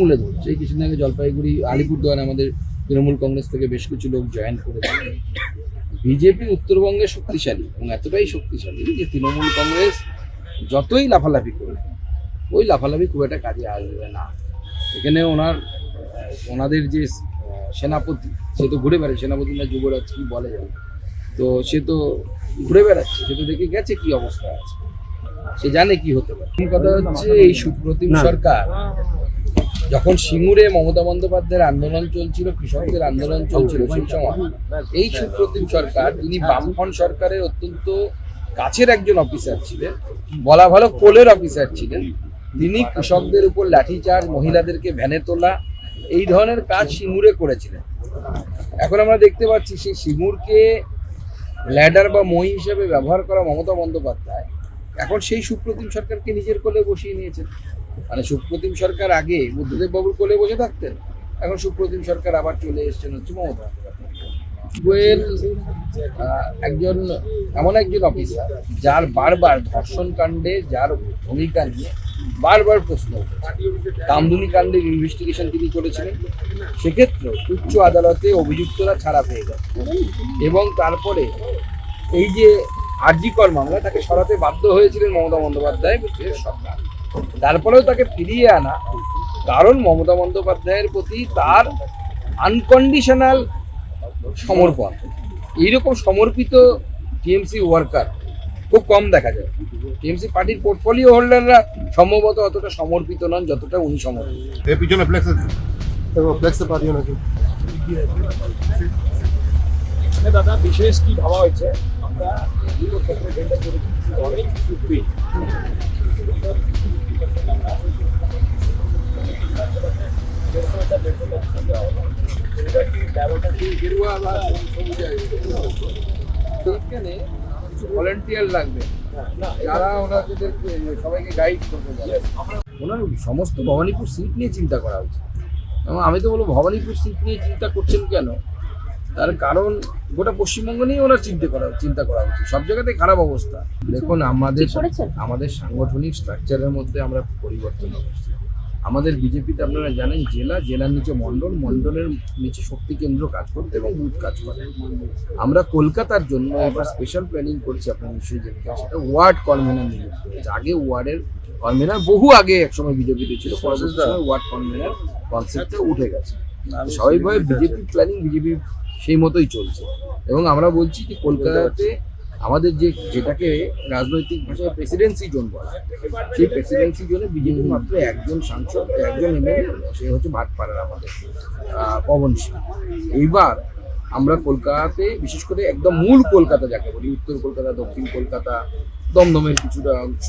মূলে ধরছে। এই কিছুদিন আগে জলপাইগুড়ি আলিপুরদুয়ারে আমাদের তৃণমূল কংগ্রেস থেকে বেশ কিছু লোক জয়েন করেছে। বিজেপি উত্তরবঙ্গে শক্তিশালী এবং এতটাই শক্তিশালী যে তৃণমূল কংগ্রেস যতই লাফালাফি করবে ওই লাফালাফি খুব একটা কাজে আসবে না। এখানে ওনার ওনাদের যে সেনাপতি সে তো ঘুরে বেড়ায় সেনাপতি না যুবরাজ কি বলে যাবে তো সে তো ঘুরে বেড়াচ্ছে সে তো দেখে গেছে কি অবস্থা আছে। সে জানে কি হতে পারে। কথা হচ্ছে এই সুপ্রতিম সরকার যখন সিঙ্গুরে মমতা বন্দ্যোপাধ্যায়ের আন্দোলন চলছিল কৃষকদের আন্দোলন চলছিল সেই সময় এই সুপ্রতিম সরকার তিনি বামফ্রন্ট সরকারের অত্যন্ত কাছের একজন অফিসার ছিলেন বলা ভালো কোলের অফিসার ছিলেন তিনি কৃষকদের উপর লাঠিচার্জ মহিলাদেরকে ভ্যানে তোলা এই ধরনের কাজ সিঙ্গুরে করেছিলেন। এখন আমরা দেখতে পাচ্ছি সেই সিঙ্গুরকে ল্যাডার বা মই হিসেবে ব্যবহার করা মমতা বন্দ্যোপাধ্যায় এখন সেই সুপ্রতিম সরকারকে নিজের কোলে বসিয়ে নিয়েছেন। মানে সুপ্রতিম সরকার আগে বুদ্ধদেব বাবুর কোলে বসে থাকতেন, এখন সুপ্রতিম সরকার আবার চলে এসেছেন হচ্ছে মমতা গোয়েল একজন, এমন একজন অফিসার যার বারবার ধর্ষণ কাণ্ডে, যার ভূমিকা নিয়ে বারবার প্রশ্ন কামদুনি কাণ্ডের ইনভেস্টিগেশন তিনি করেছিলেন। সেক্ষেত্রে উচ্চ আদালতে অভিযুক্তরা ছাড়া পেয়ে গেছে। এবং তারপরে এই যে আরজিকর মামলা তাকে সরাতে বাধ্য হয়েছিলেন মমতা বন্দ্যোপাধ্যায় সরকার। তারপরেও তাকে ফিরিয়ে আনা কারণ মমতা বন্দ্যোপাধ্যায়ের প্রতি তার আনকন্ডিশনাল সমর্পণ। এইরকম সমর্পিত টিএমসি ওয়ার্কার খুব কম দেখা যায়। টিএমসি পার্টির পোর্টফোলিও হোল্ডাররা সম্ভবত অতটা সমর্পিত নন যতটা উনি সমর্পিত। এর পিছনে ফ্লেক্স আছে। পারিও নাকি। দাদা বিশেষ কি ভাবা হয়েছে? আমরা যারা ওনাদেরকে সবাইকে গাইড। ওনার সমস্ত ভবানীপুর সিট নিয়ে চিন্তা করা উচিত। আমি তো বলব, ভবানীপুর সিট নিয়ে চিন্তা করছেন কেন? তার কারণ গোটা পশ্চিমবঙ্গ নিয়ে ওনার চিন্তা করা চিন্তা করা উচিত। সব জায়গাতে খারাপ অবস্থা। দেখুন আমাদের আমাদের সাংগঠনিক স্ট্রাকচারের মধ্যে আমরা পরিবর্তন হচ্ছে আমাদের বিজেপিতে আপনারা জানেন জেলা জেলার নিচে মণ্ডল মণ্ডলের নিচে শক্তি কেন্দ্র কাজ করতে এবং বুথ কাজ করে। আমরা কলকাতার জন্য এবার স্পেশাল প্ল্যানিং করছি আপনারা নিশ্চয়ই জেনে সেটা ওয়ার্ড কনভেনার নিযুক্ত হয়েছে। আগে ওয়ার্ডের কনভেনার বহু আগে একসময় বিজেপিতে ছিল পরবর্তী ওয়ার্ড কনভেনার কনসেপ্টটা উঠে গেছে। স্বাভাবিকভাবে বিজেপি প্ল্যানিং বিজেপি সেই মতোই চলছে। এবং আমরা বলছি যে কলকাতাতে আমাদের যে, যেটাকে রাজনৈতিক ভাষায় প্রেসিডেন্সি জোন বলা সেই প্রেসিডেন্সি জোনে বিজেপি মাত্র একজন সাংসদ, একজন এমএলএ, সে হচ্ছে ভাটপাড়ার আমাদের পবন সিং এইবার আমরা কলকাতাতে, বিশেষ করে একদম মূল কলকাতা যাকে বলি, উত্তর কলকাতা, দক্ষিণ কলকাতা, দমদমের কিছুটা অংশ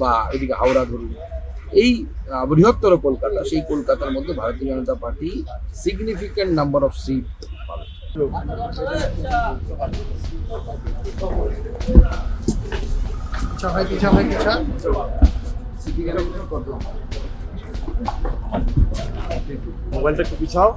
বা এদিকে হাওড়া ধরুন, এই বৃহত্তর কলকাতা, সেই কলকাতার মধ্যে Bharatiya Janata Party significant number of seat পিছা ভাই পিছা ভাই পিছা মোবাইলটা একটু পিছাও।